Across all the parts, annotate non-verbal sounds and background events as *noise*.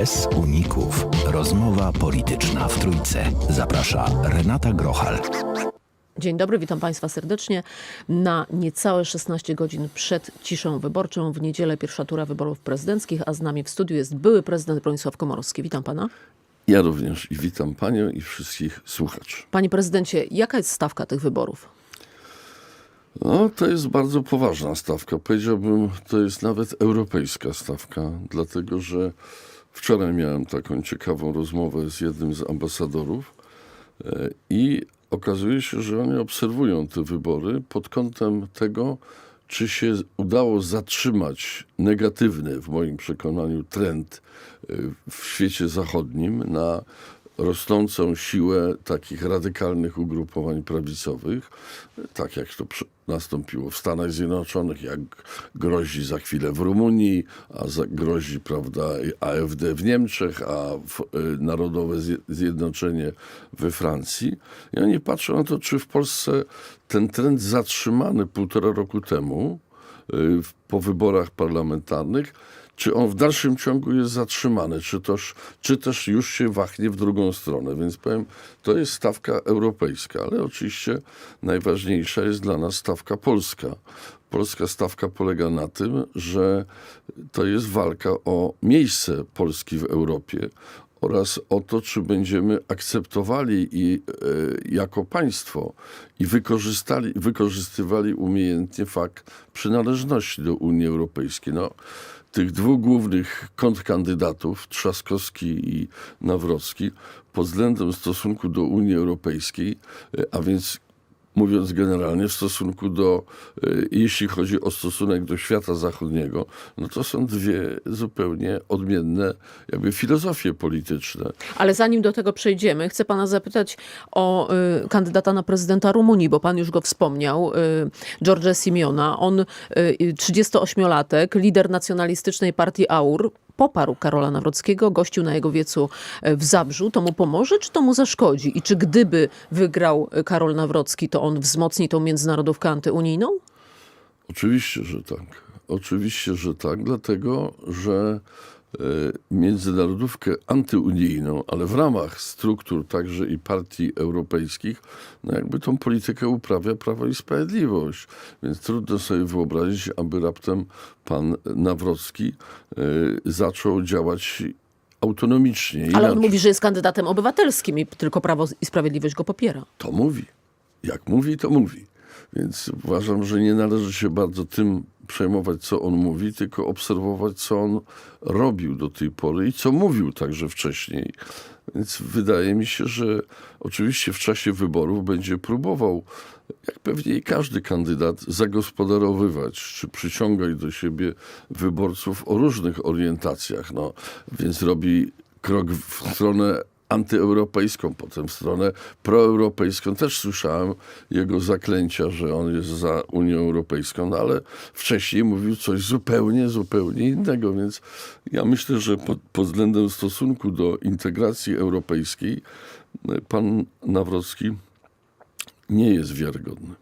Bez uników. Rozmowa polityczna w Trójce. Zaprasza Renata Grochal. Dzień dobry, witam Państwa serdecznie. Na niecałe 16 godzin przed ciszą wyborczą w niedzielę pierwsza tura wyborów prezydenckich, a z nami w studiu jest były prezydent Bronisław Komorowski. Witam Pana. Ja również i witam panią i wszystkich słuchaczy. Panie prezydencie, jaka jest stawka tych wyborów? No, to jest bardzo poważna stawka. Powiedziałbym, to jest nawet europejska stawka, dlatego że wczoraj miałem taką ciekawą rozmowę z jednym z ambasadorów e, i okazuje się, że oni obserwują te wybory pod kątem tego, czy się udało zatrzymać negatywny, w moim przekonaniu, trend e, w świecie zachodnim na rosnącą siłę takich radykalnych ugrupowań prawicowych, tak jak to nastąpiło w Stanach Zjednoczonych, jak grozi za chwilę w Rumunii, a grozi prawda, AfD w Niemczech, a w, y, Narodowe Zje- Zjednoczenie we Francji. I oni patrzą na to, czy w Polsce ten trend zatrzymany półtora roku temu, y, po wyborach parlamentarnych, czy on w dalszym ciągu jest zatrzymany, czy też, czy też już się wahnie w drugą stronę. Więc powiem, to jest stawka europejska, ale oczywiście najważniejsza jest dla nas stawka polska. Polska stawka polega na tym, że to jest walka o miejsce Polski w Europie oraz o to, czy będziemy akceptowali i e, jako państwo i wykorzystali, wykorzystywali umiejętnie fakt przynależności do Unii Europejskiej. No, tych dwóch głównych kontrkandydatów, Trzaskowski i Nawrocki, pod względem stosunku do Unii Europejskiej, e, a więc mówiąc generalnie, w stosunku do, e, jeśli chodzi o stosunek do świata zachodniego, no to są dwie zupełnie odmienne jakby filozofie polityczne. Ale zanim do tego przejdziemy, chcę Pana zapytać o y, kandydata na prezydenta Rumunii, bo Pan już go wspomniał, y, George Simiona. On, y, 38-latek, lider nacjonalistycznej partii AUR, poparł Karola Nawrockiego, gościł na jego wiecu e, w Zabrzu. To mu pomoże, czy to mu zaszkodzi? I czy gdyby wygrał e, Karol Nawrocki, to on wzmocni tą międzynarodówkę antyunijną? Oczywiście, że tak. Oczywiście, że tak, dlatego że międzynarodówkę antyunijną, ale w ramach struktur także i partii europejskich, no jakby tą politykę uprawia Prawo i Sprawiedliwość. Więc trudno sobie wyobrazić, aby raptem pan Nawrocki e, zaczął działać autonomicznie. Ale on inaczej. mówi, że jest kandydatem obywatelskim i tylko Prawo i Sprawiedliwość go popiera. To mówi. Jak mówi, to mówi. Więc uważam, że nie należy się bardzo tym przejmować, co on mówi, tylko obserwować, co on robił do tej pory i co mówił także wcześniej. Więc wydaje mi się, że oczywiście w czasie wyborów będzie próbował, jak pewnie i każdy kandydat, zagospodarowywać czy przyciągać do siebie wyborców o różnych orientacjach. No, więc robi krok w stronę antyeuropejską, potem stronę proeuropejską. Też słyszałem jego zaklęcia, że on jest za Unią Europejską, no ale wcześniej mówił coś zupełnie, zupełnie innego, więc ja myślę, że pod, pod względem stosunku do integracji europejskiej pan Nawrocki nie jest wiarygodny.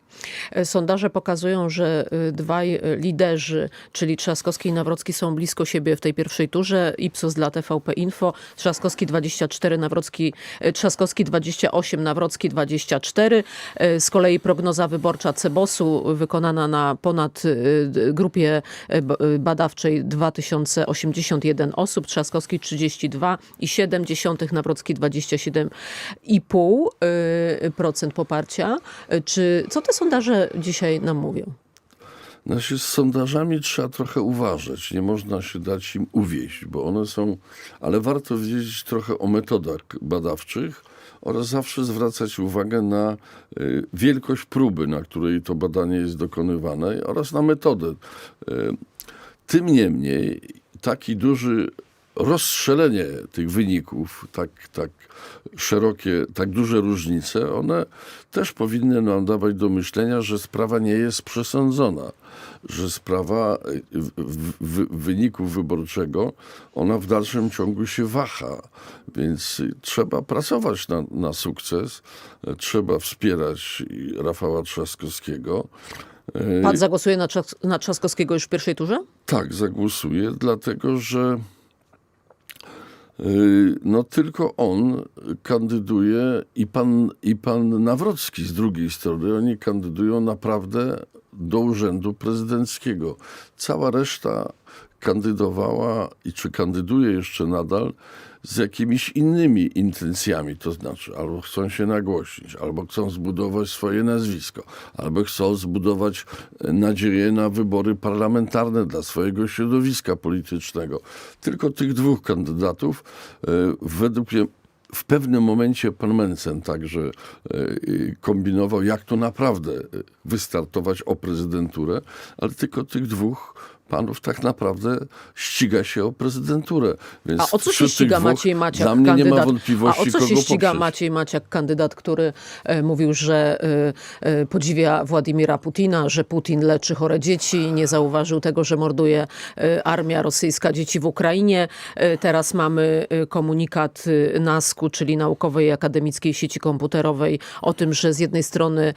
E, Sondaże pokazują, że y, dwaj y, liderzy, czyli Trzaskowski i Nawrocki są blisko siebie w tej pierwszej turze. Ipsos dla TVP Info. Trzaskowski 24, Nawrocki, Trzaskowski 28, Nawrocki 24. Y, Z kolei prognoza wyborcza Cebosu wykonana na ponad grupie badawczej 2081 osób. Trzaskowski 32 i 7 dziesiątych, Nawrocki 27,5% poparcia. Czy co te sondaże dzisiaj nam mówią? Znaczy z sondażami trzeba trochę uważać. Nie można się dać im uwieść, bo one są... Ale warto wiedzieć trochę o metodach badawczych oraz zawsze zwracać uwagę na y, wielkość próby, na której to badanie jest dokonywane oraz na metodę. Y, tym niemniej taki duży rozstrzelenie tych wyników, tak, tak szerokie, tak duże różnice, one też powinny nam dawać do myślenia, że sprawa nie jest przesądzona, że sprawa w, w, w, wyniku wyborczego, ona w dalszym ciągu się waha, więc trzeba pracować na, na sukces, trzeba wspierać Rafała Trzaskowskiego. Pan zagłosuje na, Trzas- na Trzaskowskiego już w pierwszej turze? tak, zagłosuję, dlatego że No tylko on kandyduje i pan, i pan Nawrocki z drugiej strony. Oni kandydują naprawdę do urzędu prezydenckiego. Cała reszta kandydowała i czy kandyduje jeszcze nadal z jakimiś innymi intencjami, to znaczy albo chcą się nagłośnić, albo chcą zbudować swoje nazwisko, albo chcą zbudować e, nadzieję na wybory parlamentarne dla swojego środowiska politycznego. Tylko tych dwóch kandydatów e, według mnie w pewnym momencie pan Mencen także e, kombinował, jak to naprawdę wystartować o prezydenturę, ale tylko tych dwóch panów tak naprawdę ściga się o prezydenturę. Więc A o co się ściga dwóch Maciej Maciak, Dla mnie kandydat? nie ma A wątpliwości, o co się ściga poprzeć. Maciej Maciak, kandydat, który e, mówił, że e, e, podziwia Władimira Putina, że Putin leczy chore dzieci, nie zauważył tego, że morduje e, armia rosyjska dzieci w Ukrainie. E, teraz mamy e, komunikat NASK-u, czyli Naukowej i Akademickiej Sieci Komputerowej, o tym, że z jednej strony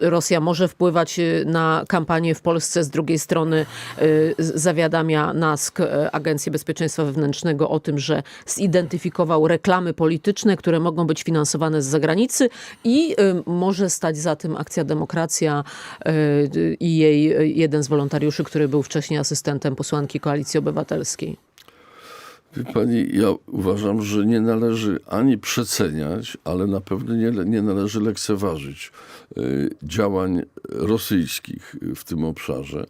Rosja może wpływać na kampanię w Polsce, z drugiej strony zawiadamia NASK, e, Agencję Bezpieczeństwa Wewnętrznego, o tym, że zidentyfikował reklamy polityczne, które mogą być finansowane z zagranicy i e, może stać za tym Akcja Demokracja i jej jeden z wolontariuszy, który był wcześniej asystentem posłanki Koalicji Obywatelskiej. Wie pani, ja uważam, że nie należy ani przeceniać, ale na pewno nie, nie należy lekceważyć y, działań rosyjskich w tym obszarze.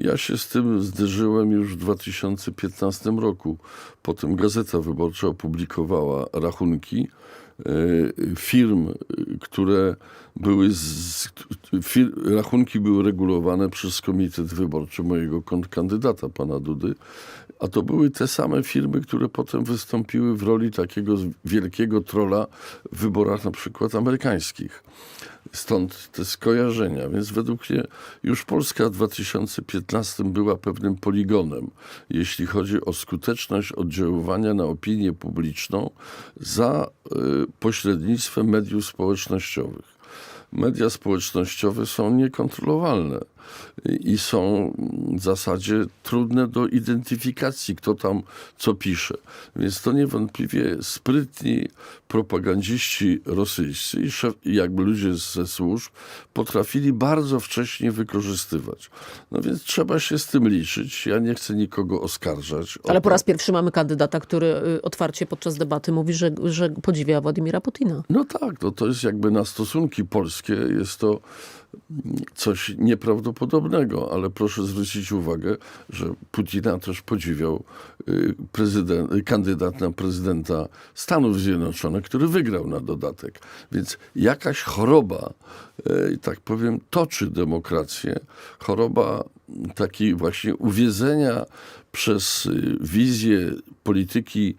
Ja się z tym zderzyłem już w 2015 roku. Potem Gazeta Wyborcza opublikowała rachunki y, firm, które były z, fir, rachunki były regulowane przez komitet wyborczy mojego kandydata, pana Dudy, a to były te same firmy, które potem wystąpiły w roli takiego wielkiego trola w wyborach na przykład amerykańskich. Stąd te skojarzenia. Więc według mnie już Polska w 2015 była pewnym poligonem, jeśli chodzi o skuteczność oddziaływania na opinię publiczną za y, pośrednictwem mediów społecznościowych. Media społecznościowe są niekontrolowalne i są w zasadzie trudne do identyfikacji, kto tam co pisze. Więc to niewątpliwie sprytni propagandziści rosyjscy i szef, jakby ludzie ze służb potrafili bardzo wcześnie wykorzystywać. No więc trzeba się z tym liczyć. Ja nie chcę nikogo oskarżać. Ale po raz pierwszy mamy kandydata, który y, otwarcie podczas debaty mówi, że, że podziwia Władimira Putina. No tak, no to jest jakby na stosunki polskie, jest to coś nieprawdopodobnego, ale proszę zwrócić uwagę, że Putina też podziwiał y, y, kandydat na prezydenta Stanów Zjednoczonych, który wygrał na dodatek. Więc jakaś choroba, y, tak powiem, toczy demokrację. Choroba takiej właśnie uwiedzenia przez y, wizję polityki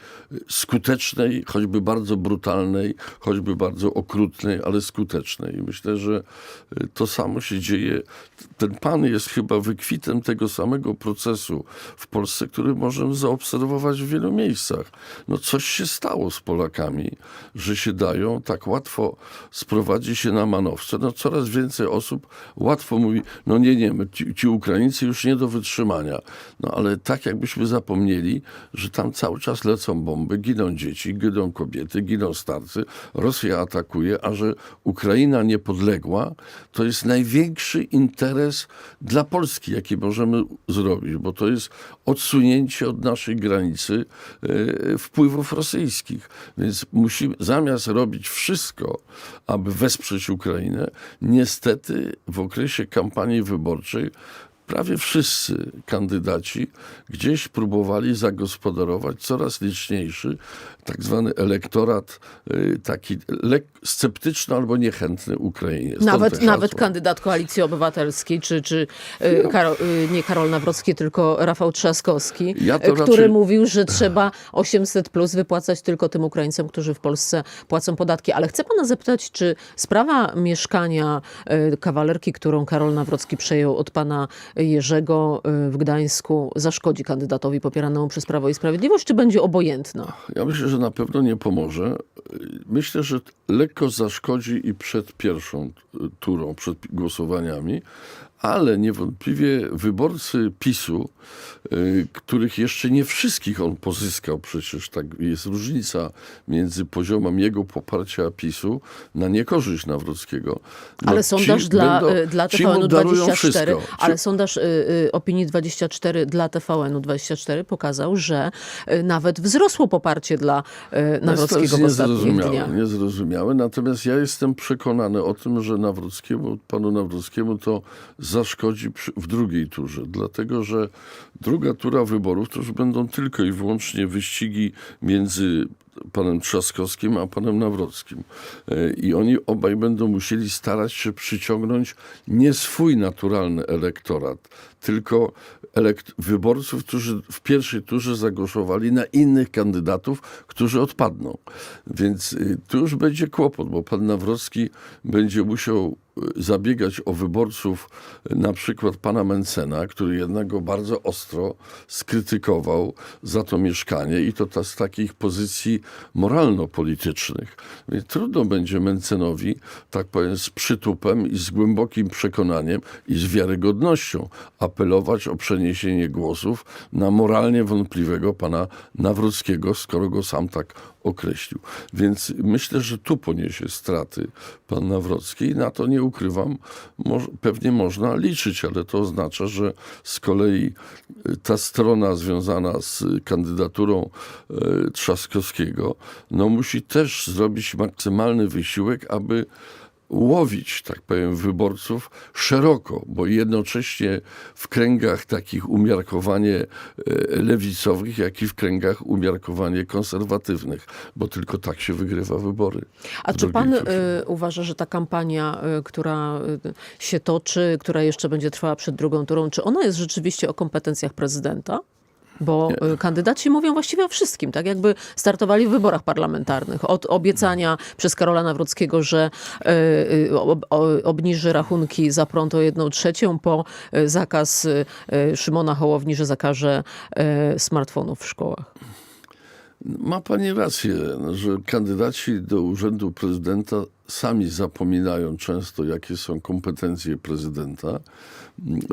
skutecznej, choćby bardzo brutalnej, choćby bardzo okrutnej, ale skutecznej. I myślę, że y, to samo się dzieje. Ten pan jest chyba wykwitem tego samego procesu w Polsce, który możemy zaobserwować w wielu miejscach. No coś się stało z Polakami, że się dają tak łatwo sprowadzić się na manowce. No coraz więcej osób łatwo mówi, no nie, nie, ci, ci Ukraińcy już nie do wytrzymania. No ale tak jakbyśmy zapomnieli, że tam cały czas lecą bomby, giną dzieci, giną kobiety, giną starcy, Rosja atakuje, a że Ukraina niepodległa, to jest największy interes dla Polski, jaki możemy zrobić, bo to jest odsunięcie od naszej granicy e, wpływów rosyjskich. Więc musimy, zamiast robić wszystko, aby wesprzeć Ukrainę, niestety w okresie kampanii wyborczej prawie wszyscy kandydaci gdzieś próbowali zagospodarować coraz liczniejszy tak zwany elektorat y, taki lek- sceptyczny albo niechętny Ukrainie. Stąd Nawet, nawet kandydat Koalicji Obywatelskiej, czy, czy y, Karo, y, nie Karol Nawrocki, tylko Rafał Trzaskowski, Ja który raczej- mówił, że trzeba 800 plus wypłacać tylko tym Ukraińcom, którzy w Polsce płacą podatki. Ale chcę pana zapytać, czy sprawa mieszkania kawalerki, którą Karol Nawrocki przejął od pana Jerzego y, w Gdańsku, zaszkodzi kandydatowi popieranemu przez Prawo i Sprawiedliwość, czy będzie obojętna? Ja myślę, że na pewno nie pomoże. Myślę, że lekko zaszkodzi i przed pierwszą turą, przed głosowaniami, ale niewątpliwie wyborcy PiSu, y, których jeszcze nie wszystkich on pozyskał, przecież tak jest różnica między poziomem jego poparcia PiSu na niekorzyść Nawrockiego. No, Ale sondaż dla, będą- y, dla TVN-u darują 24, wszystko. ale Ci- sondaż y, y, opinii 24 dla TVN-u 24 pokazał, że y, nawet wzrosło poparcie dla y, Nawrockiego jest w ostatnich niezrozumiałe, dniach. niezrozumiałe. Natomiast ja jestem przekonany o tym, że Nawrockiemu, panu Nawrockiemu to zaszkodzi w drugiej turze. Dlatego, że druga tura wyborów to już będą tylko i wyłącznie wyścigi między panem Trzaskowskim a panem Nawrockim. E, I oni obaj będą musieli starać się przyciągnąć nie swój naturalny elektorat, tylko elekt- wyborców, którzy w pierwszej turze zagłosowali na innych kandydatów, którzy odpadną. Więc y, tu już będzie kłopot, bo pan Nawrocki będzie musiał zabiegać o wyborców na przykład pana Mencena, który jednak go bardzo ostro skrytykował za to mieszkanie i to ta, z takich pozycji moralno-politycznych. Trudno będzie Mencenowi, tak powiem, z przytupem i z głębokim przekonaniem i z wiarygodnością apelować o przeniesienie głosów na moralnie wątpliwego pana Nawrockiego, skoro go sam tak określił. Więc myślę, że tu poniesie straty pan Nawrocki i na to nie ukrywam, pewnie można liczyć, ale to oznacza, że z kolei y, ta strona związana z kandydaturą e, Trzaskowskiego, no musi też zrobić maksymalny wysiłek, aby łowić, tak powiem, wyborców szeroko, bo jednocześnie w kręgach takich umiarkowanie e, lewicowych, jak i w kręgach umiarkowanie konserwatywnych, bo tylko tak się wygrywa wybory. A czy pan y, uważa, że ta kampania, y, która się toczy, która jeszcze będzie trwała przed drugą turą, czy ona jest rzeczywiście o kompetencjach prezydenta? Bo y, kandydaci mówią właściwie o wszystkim, tak jakby startowali w wyborach parlamentarnych. Od obiecania przez Karola Nawrockiego, że y, y, obniży rachunki za prąd o jedną trzecią, po zakaz Szymona Hołowni, że zakaże smartfonów w szkołach. Ma pani rację, że kandydaci do urzędu prezydenta sami zapominają często, jakie są kompetencje prezydenta,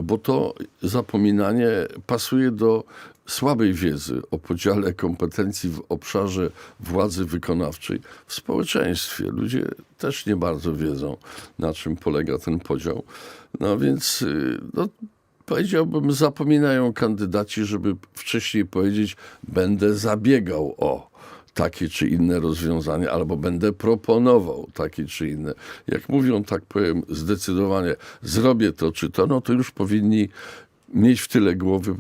bo to zapominanie pasuje do słabej wiedzy o podziale kompetencji w obszarze władzy wykonawczej w społeczeństwie. Ludzie też nie bardzo wiedzą, na czym polega ten podział. No więc y, no, powiedziałbym, zapominają kandydaci, żeby wcześniej powiedzieć, będę zabiegał o takie czy inne rozwiązanie, albo będę proponował takie czy inne. Jak mówią, tak powiem, zdecydowanie, zrobię to czy to, no to już powinni mieć w tyle głowy,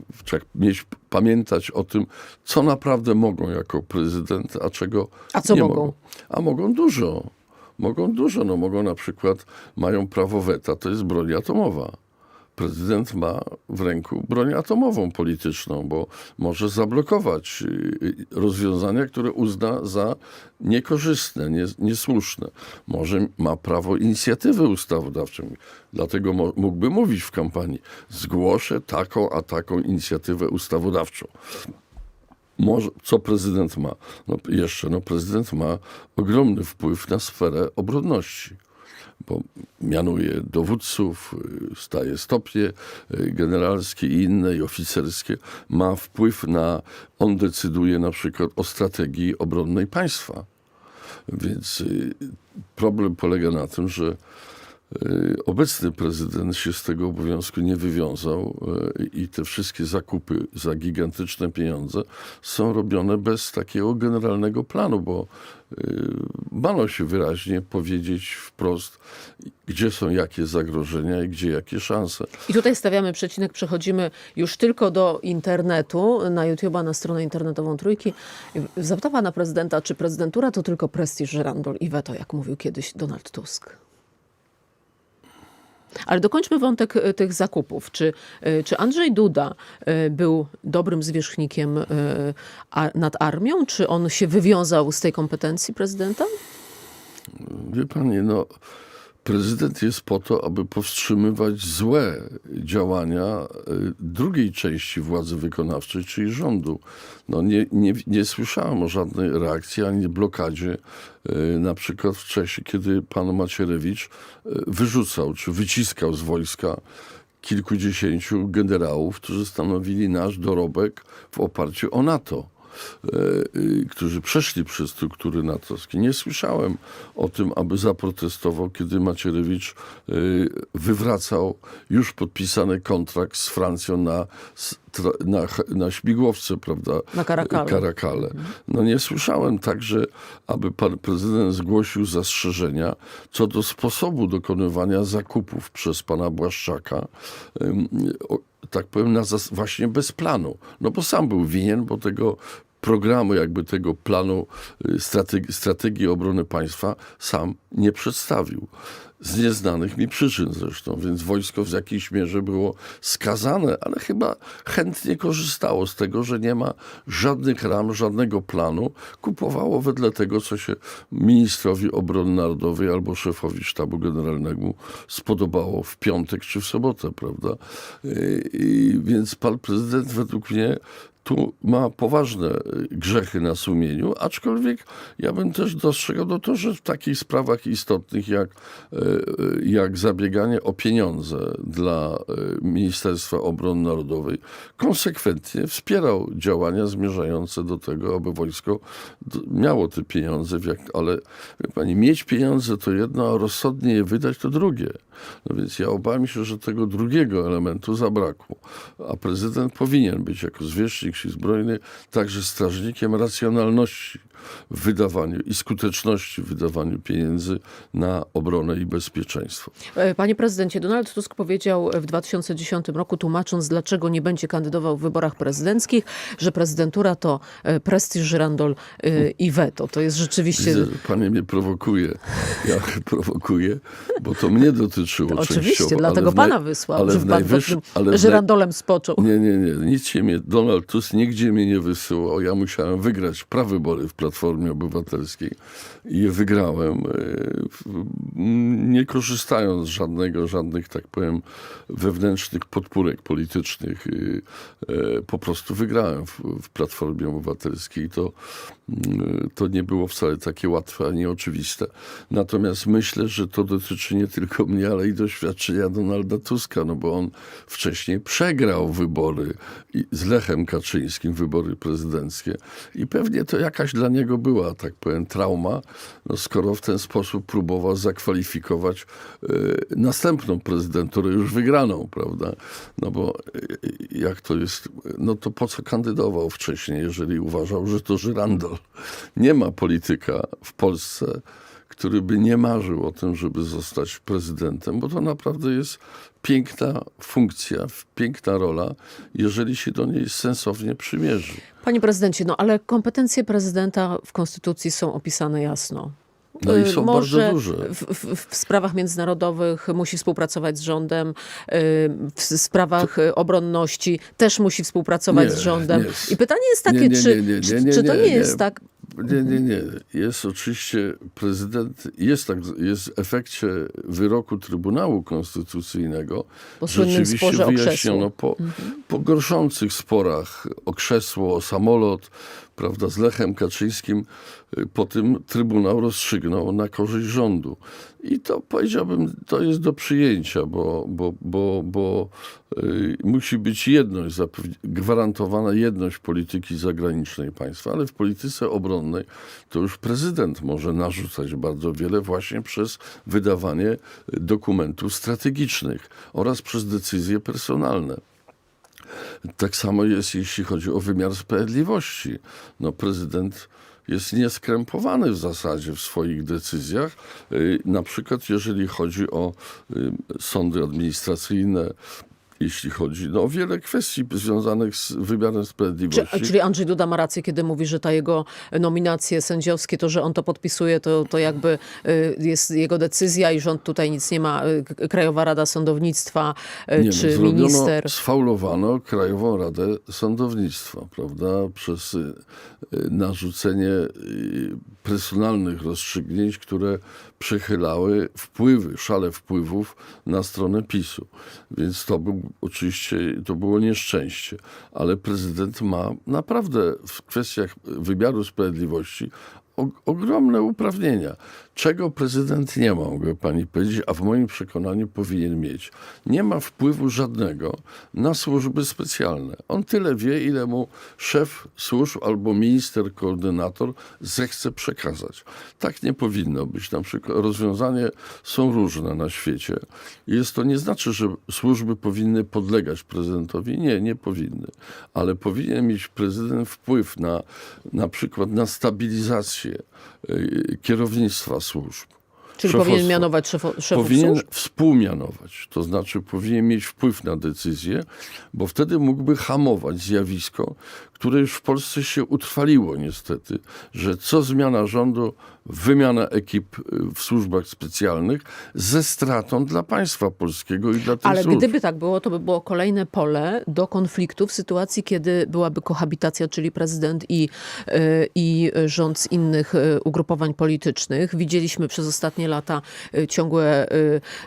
mieć, pamiętać o tym, co naprawdę mogą jako prezydent, a czego A co nie mogą? A mogą dużo. Mogą dużo. No mogą na przykład, mają prawo weta, to jest broń atomowa. Prezydent ma w ręku broń atomową polityczną, bo może zablokować y, y, rozwiązania, które uzna za niekorzystne, nie, niesłuszne. Może ma prawo inicjatywy ustawodawczej. Dlatego mógłby mówić w kampanii: zgłoszę taką a taką inicjatywę ustawodawczą. Może, co prezydent ma? No jeszcze, no prezydent ma ogromny wpływ na sferę obronności, bo mianuje dowódców, staje stopnie y, generalskie i inne i oficerskie. Ma wpływ na, on decyduje na przykład o strategii obronnej państwa. Więc y, problem polega na tym, że obecny prezydent się z tego obowiązku nie wywiązał y, i te wszystkie zakupy za gigantyczne pieniądze są robione bez takiego generalnego planu, bo y, bano się wyraźnie powiedzieć wprost, gdzie są jakie zagrożenia i gdzie jakie szanse. I tutaj stawiamy przecinek, przechodzimy już tylko do internetu, na YouTube'a, na stronę internetową Trójki. Zapyta pana prezydenta, czy prezydentura to tylko prestiż, żerandol i weto, jak mówił kiedyś Donald Tusk. Ale dokończmy wątek y, tych zakupów. Czy, y, czy Andrzej Duda y, był dobrym zwierzchnikiem nad armią? Czy on się wywiązał z tej kompetencji prezydenta? Wie pani, no, prezydent jest po to, aby powstrzymywać złe działania y, drugiej części władzy wykonawczej, czyli rządu. No, nie, nie, nie słyszałem o żadnej reakcji ani blokadzie, y, na przykład w czasie, kiedy pan Macierewicz y, wyrzucał czy wyciskał z wojska kilkudziesięciu generałów, którzy stanowili nasz dorobek w oparciu o NATO. E, którzy przeszli przez struktury natowskie. Nie słyszałem o tym, aby zaprotestował, kiedy Macierewicz y, wywracał już podpisany kontrakt z Francją na, na, na śmigłowce, prawda? Na Karakale. Karakale. No nie słyszałem także, aby pan prezydent zgłosił zastrzeżenia co do sposobu dokonywania zakupów przez pana Błaszczaka. Tak powiem, na właśnie bez planu. No bo sam był winien, bo tego programu, jakby tego planu y, strategii, strategii obrony państwa sam nie przedstawił. Z nieznanych mi przyczyn zresztą, więc wojsko w jakiejś mierze było skazane, ale chyba chętnie korzystało z tego, że nie ma żadnych ram, żadnego planu. Kupowało wedle tego, co się ministrowi obrony narodowej albo szefowi sztabu generalnemu spodobało w piątek czy w sobotę, prawda? I, więc pan prezydent według mnie tu ma poważne y, grzechy na sumieniu, aczkolwiek ja bym też dostrzegał no to, że w takich sprawach istotnych jak, y, y, jak zabieganie o pieniądze dla Ministerstwa Obrony Narodowej konsekwentnie wspierał działania zmierzające do tego, aby wojsko miało te pieniądze, ale pani, mieć pieniądze to jedno, a rozsądnie je wydać to drugie. No więc ja obawiam się, że tego drugiego elementu zabrakło. A prezydent powinien być jako zwierzchnik sił zbrojnych także strażnikiem racjonalności w wydawaniu i skuteczności w wydawaniu pieniędzy na obronę i bezpieczeństwo. E, Panie prezydencie, Donald Tusk powiedział w 2010 roku, tłumacząc, dlaczego nie będzie kandydował w wyborach prezydenckich, że prezydentura to e, prestiż, żyrandol e, i weto. To jest rzeczywiście... Widzę, że Pani mnie prowokuje. Ja *laughs* prowokuję, bo to mnie dotyczyło Oczywiście, dlatego pana wysłał, ale że w ale żyrandolem spoczął. Nie, nie, nie. Nic się mnie, Donald Tusk nigdzie mnie nie wysyłał. Ja musiałem wygrać prawybory w Platformie Obywatelskiej i wygrałem, e, nie korzystając z żadnego, żadnych, tak powiem, wewnętrznych podpórek politycznych. e, e, Po prostu wygrałem w, w Platformie Obywatelskiej. To, to nie było wcale takie łatwe ani oczywiste. Natomiast myślę, że to dotyczy nie tylko mnie, ale i doświadczenia Donalda Tuska, no bo on wcześniej przegrał wybory z Lechem Kaczyńskim, wybory prezydenckie. I pewnie to jakaś dla niego była, tak powiem, trauma, no skoro w ten sposób próbował zakwalifikować e, następną prezydenturę już wygraną, prawda? No bo e, jak to jest, no to po co kandydował wcześniej, jeżeli uważał, że to żyrandol? Nie ma polityka w Polsce, który by nie marzył o tym, żeby zostać prezydentem, bo to naprawdę jest piękna funkcja, piękna rola, jeżeli się do niej sensownie przymierzy. Panie prezydencie, no ale kompetencje prezydenta w Konstytucji są opisane jasno. No i Y, są Może bardzo duże. W, w, w sprawach międzynarodowych musi współpracować z rządem, y, w sprawach y, obronności też musi współpracować Nie, z rządem. nie. I pytanie jest takie, Nie, czy, czy, czy to nie, jest tak, Nie, nie, nie. Jest oczywiście prezydent, jest tak, jest w efekcie wyroku Trybunału Konstytucyjnego Po rzeczywiście wyjaśniono po, po gorszących sporach o krzesło, o samolot, prawda, z Lechem Kaczyńskim, y, po tym Trybunał rozstrzygnął na korzyść rządu. I to powiedziałbym, to jest do przyjęcia, bo, bo, bo, bo y, musi być jedność, gwarantowana jedność polityki zagranicznej państwa, ale w polityce obronnej to już prezydent może narzucać bardzo wiele właśnie przez wydawanie dokumentów strategicznych oraz przez decyzje personalne. Tak samo jest, jeśli chodzi o wymiar sprawiedliwości. No, prezydent jest nieskrępowany w zasadzie w swoich decyzjach. Y, Na przykład, jeżeli chodzi o y, sądy administracyjne, jeśli chodzi no, o wiele kwestii związanych z wymiarem czy, sprawiedliwości. czyli Andrzej Duda ma rację, kiedy mówi, że ta jego nominacje sędziowskie, to, że on to podpisuje, to, to jakby y, jest jego decyzja i rząd tutaj nic nie ma. Y, Krajowa Rada Sądownictwa y, Nie, czy no, minister. sfaulowano Krajową Radę Sądownictwa, prawda, przez narzucenie personalnych rozstrzygnięć, które przechylały wpływy, szale wpływów na stronę PiSu. Więc to był oczywiście, to było nieszczęście. Ale prezydent ma naprawdę w kwestiach wymiaru sprawiedliwości ogromne uprawnienia. Czego prezydent nie ma, mogę pani powiedzieć, a w moim przekonaniu powinien mieć. Nie ma wpływu żadnego na służby specjalne. On tyle wie, ile mu szef służb albo minister, koordynator zechce przekazać. Tak nie powinno być. Na przykład rozwiązania są różne na świecie. Jest to nie znaczy, że służby powinny podlegać prezydentowi. Nie, nie powinny. Ale powinien mieć prezydent wpływ na na przykład na stabilizację y, kierownictwa służb. Czyli powinien mianować szefo, szefów Powinien służb? współmianować, to znaczy powinien mieć wpływ na decyzję, bo wtedy mógłby hamować zjawisko, które już w Polsce się utrwaliło niestety, że co zmiana rządu, wymiana ekip y, w służbach specjalnych ze stratą dla państwa polskiego i dla tych Ale służb. gdyby tak było, to by było kolejne pole do konfliktu w sytuacji, kiedy byłaby kohabitacja, czyli prezydent i, y, i rząd z innych y, ugrupowań politycznych. Widzieliśmy przez ostatnie lata ciągłe,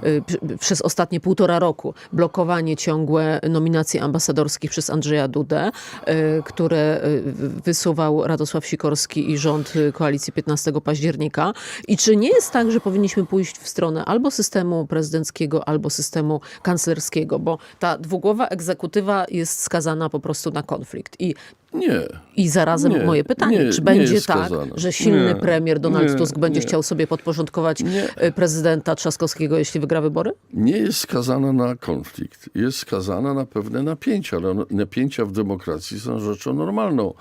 pr- przez ostatnie półtora roku blokowanie ciągłe nominacji ambasadorskich przez Andrzeja Dudę, y, które y, wysuwał Radosław Sikorski i rząd y, koalicji 15 października. I czy nie jest tak, że powinniśmy pójść w stronę albo systemu prezydenckiego, albo systemu kanclerskiego, bo ta dwugłowa egzekutywa jest skazana po prostu na konflikt. I, Nie, i zarazem Nie, moje pytanie, nie, czy będzie tak, że silny Nie, premier Donald nie, Tusk będzie nie. chciał sobie podporządkować Nie. y, prezydenta Trzaskowskiego, jeśli wygra wybory? nie jest skazana na konflikt, jest skazana na pewne napięcia, ale one- napięcia w demokracji są rzeczą normalną.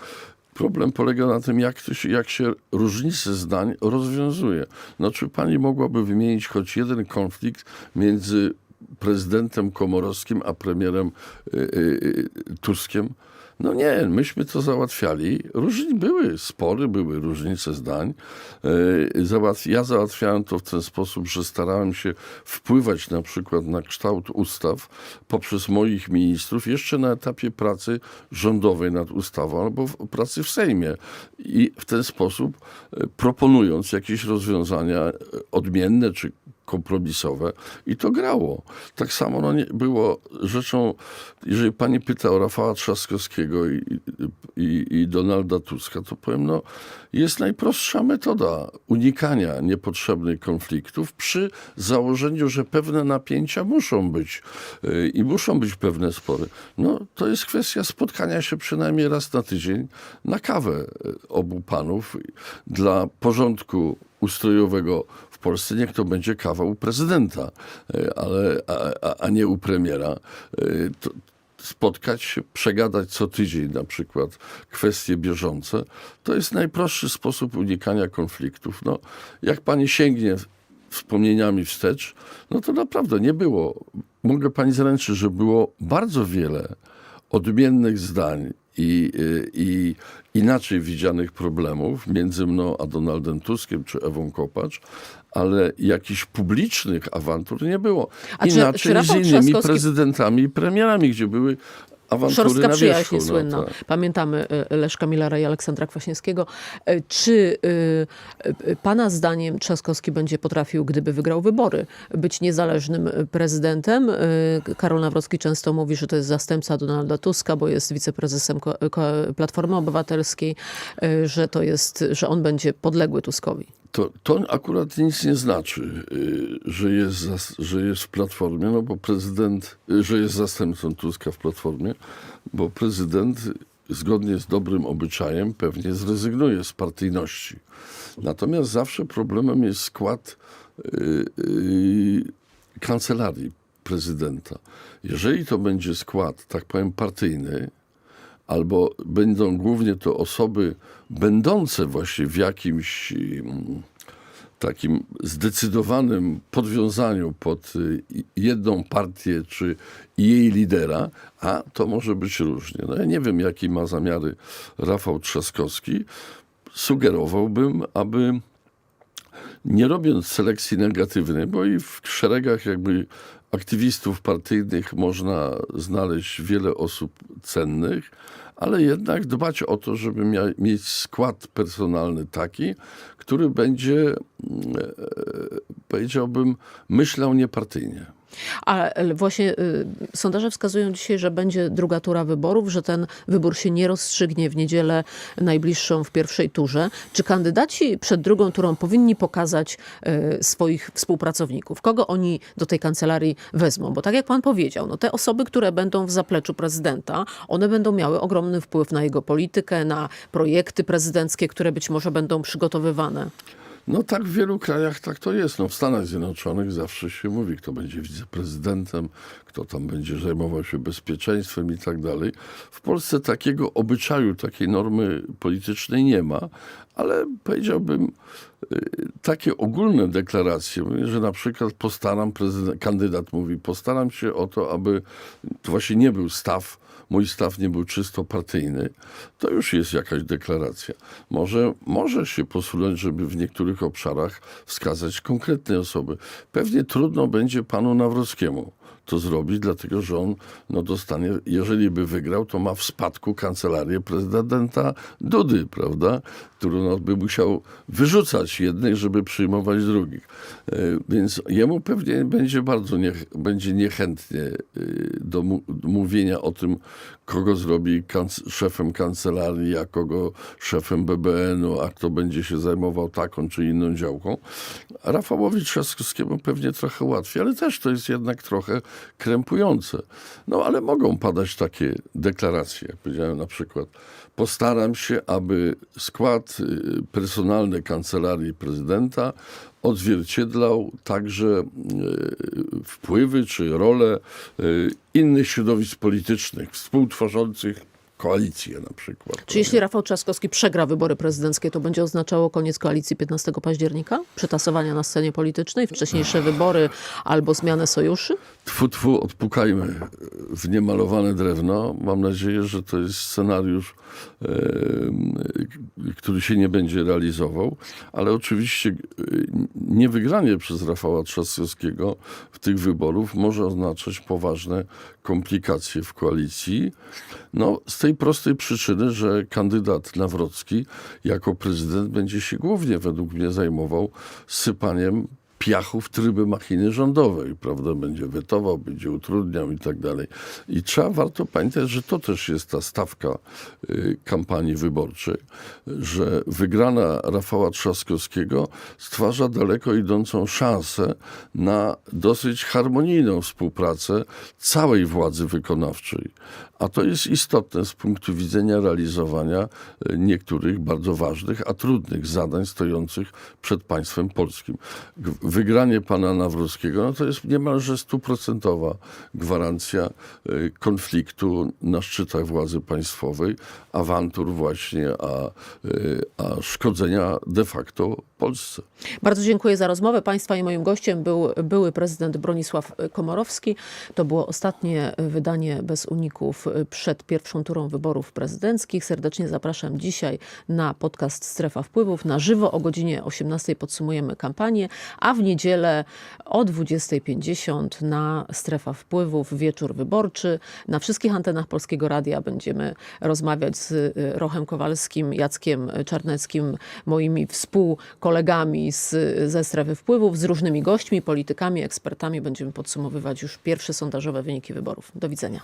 Problem polega na tym, jak, to się, jak się różnice zdań rozwiązuje. No, czy pani mogłaby wymienić choć jeden konflikt między prezydentem Komorowskim a premierem y, y, y, Tuskiem? No nie, myśmy to załatwiali. Różni były spory, były różnice zdań. Załatw, ja załatwiałem to w ten sposób, że starałem się wpływać na przykład na kształt ustaw poprzez moich ministrów jeszcze na etapie pracy rządowej nad ustawą albo pracy w Sejmie. I w ten sposób e, proponując jakieś rozwiązania e, odmienne czy kompromisowe i to grało. Tak samo no, nie, było rzeczą, jeżeli pani pyta o Rafała Trzaskowskiego i, i, i Donalda Tuska, to powiem, no jest najprostsza metoda unikania niepotrzebnych konfliktów przy założeniu, że pewne napięcia muszą być yy, i muszą być pewne spory. No to jest kwestia spotkania się przynajmniej raz na tydzień na kawę yy, obu panów dla porządku ustrojowego Polsce, niech to będzie kawa u prezydenta, e, ale, a, a- a nie u premiera. E, To, spotkać się, przegadać co tydzień na przykład kwestie bieżące, to jest najprostszy sposób unikania konfliktów. No, jak pani sięgnie wspomnieniami wstecz, no to naprawdę nie było. Mogę pani zręczyć, że było bardzo wiele odmiennych zdań i, y, i inaczej widzianych problemów między mną a Donaldem Tuskiem czy Ewą Kopacz, ale jakichś publicznych awantur nie było. A czy- Inaczej czy Rafał z innymi Trzaskowski- prezydentami i premierami, gdzie były awantury Szorska na przyjaźń wierzchu. słynna. No, tak. Pamiętamy y, Leszka Millara i Aleksandra Kwaśniewskiego. Y, Czy pana zdaniem Trzaskowski będzie potrafił, gdyby wygrał wybory, być niezależnym prezydentem? Karol Nawrocki często mówi, że to jest zastępca Donalda Tuska, bo jest wiceprezesem Platformy Obywatelskiej, że to jest, że on będzie podległy Tuskowi. To, to akurat nic nie znaczy, y, że jest, zas- że jest w Platformie, no bo prezydent, y, że jest zastępcą Tuska w Platformie, bo prezydent zgodnie z dobrym obyczajem pewnie zrezygnuje z partyjności. Natomiast zawsze problemem jest skład y, y, kancelarii prezydenta. Jeżeli to będzie skład, tak powiem, partyjny, albo będą głównie to osoby będące właśnie w jakimś mm, takim zdecydowanym podwiązaniu pod y, jedną partię czy jej lidera, a to może być różnie. No ja nie wiem, jakie ma zamiary Rafał Trzaskowski. Sugerowałbym, aby nie robiąc selekcji negatywnej, bo i w szeregach jakby aktywistów partyjnych można znaleźć wiele osób cennych, ale jednak dbać o to, żeby mieć skład personalny taki, który będzie, mm, e, powiedziałbym, myślał niepartyjnie. Ale właśnie y, sondaże wskazują dzisiaj, że będzie druga tura wyborów, że ten wybór się nie rozstrzygnie w niedzielę najbliższą w pierwszej turze. Czy kandydaci przed drugą turą powinni pokazać y, swoich współpracowników? Kogo oni do tej kancelarii wezmą? Bo tak jak pan powiedział, no te osoby, które będą w zapleczu prezydenta, one będą miały ogromny wpływ na jego politykę, na projekty prezydenckie, które być może będą przygotowywane. No tak w wielu krajach tak to jest. No, w Stanach Zjednoczonych zawsze się mówi, kto będzie wiceprezydentem, kto tam będzie zajmował się bezpieczeństwem i tak dalej. W Polsce takiego obyczaju, takiej normy politycznej nie ma, ale powiedziałbym y, takie ogólne deklaracje, że na przykład postaram, kandydat mówi, postaram się o to, aby to właśnie nie był staw, mój staw nie był czysto partyjny, to już jest jakaś deklaracja. Może, może się posunąć, żeby w niektórych obszarach wskazać konkretne osoby. Pewnie trudno będzie panu Nawrockiemu to zrobić, dlatego że on no, dostanie, jeżeli by wygrał, to ma w spadku kancelarię prezydenta Dudy, prawda? Którą no, by musiał wyrzucać jednych, żeby przyjmować drugich. E, Więc jemu pewnie będzie bardzo niech, będzie niechętnie e, do, mówienia o tym, kogo zrobi kanc- szefem kancelarii, a kogo szefem BBN-u, a kto będzie się zajmował taką czy inną działką. Rafałowi Trzaskowskiemu pewnie trochę łatwiej, ale też to jest jednak trochę krępujące. No ale mogą padać takie deklaracje, jak powiedziałem na przykład, postaram się, aby skład y, personalny kancelarii prezydenta odzwierciedlał także y, wpływy czy role y, innych środowisk politycznych, współtworzących koalicję na przykład. Czy jeśli Rafał Trzaskowski przegra wybory prezydenckie, to będzie oznaczało koniec koalicji 15 października? Przetasowania na scenie politycznej, wcześniejsze wybory albo zmianę sojuszy? Tfu, tfu, odpukajmy w niemalowane drewno. Mam nadzieję, że to jest scenariusz, który się nie będzie realizował, ale oczywiście e, niewygranie przez Rafała Trzaskowskiego w tych wyborów może oznaczać poważne komplikacje w koalicji. No, z tej prostej przyczyny, że kandydat Nawrocki jako prezydent będzie się głównie według mnie zajmował sypaniem piachu w tryby machiny rządowej, prawda? Będzie wetował, będzie utrudniał i tak dalej. I trzeba, warto pamiętać, że to też jest ta stawka y, kampanii wyborczej, że wygrana Rafała Trzaskowskiego stwarza daleko idącą szansę na dosyć harmonijną współpracę całej władzy wykonawczej. A to jest istotne z punktu widzenia realizowania y, niektórych bardzo ważnych, a trudnych zadań stojących przed państwem polskim. Wygranie pana Nawrockiego no to jest niemalże stuprocentowa gwarancja y, konfliktu na szczytach władzy państwowej, awantur właśnie, a, y, a szkodzenia de facto Polsce. Bardzo dziękuję za rozmowę. Państwa i moim gościem był były prezydent Bronisław Komorowski. To było ostatnie wydanie bez uników przed pierwszą turą wyborów prezydenckich. Serdecznie zapraszam dzisiaj na podcast Strefa Wpływów. Na żywo o godzinie 18 podsumujemy kampanię, a w niedzielę o 20.50 na Strefa Wpływów wieczór wyborczy. Na wszystkich antenach Polskiego Radia będziemy rozmawiać z Rochem Kowalskim, Jackiem Czarneckim, moimi kolegami z, ze strefy wpływów, z różnymi gośćmi, politykami, ekspertami. Będziemy podsumowywać już pierwsze sondażowe wyniki wyborów. Do widzenia.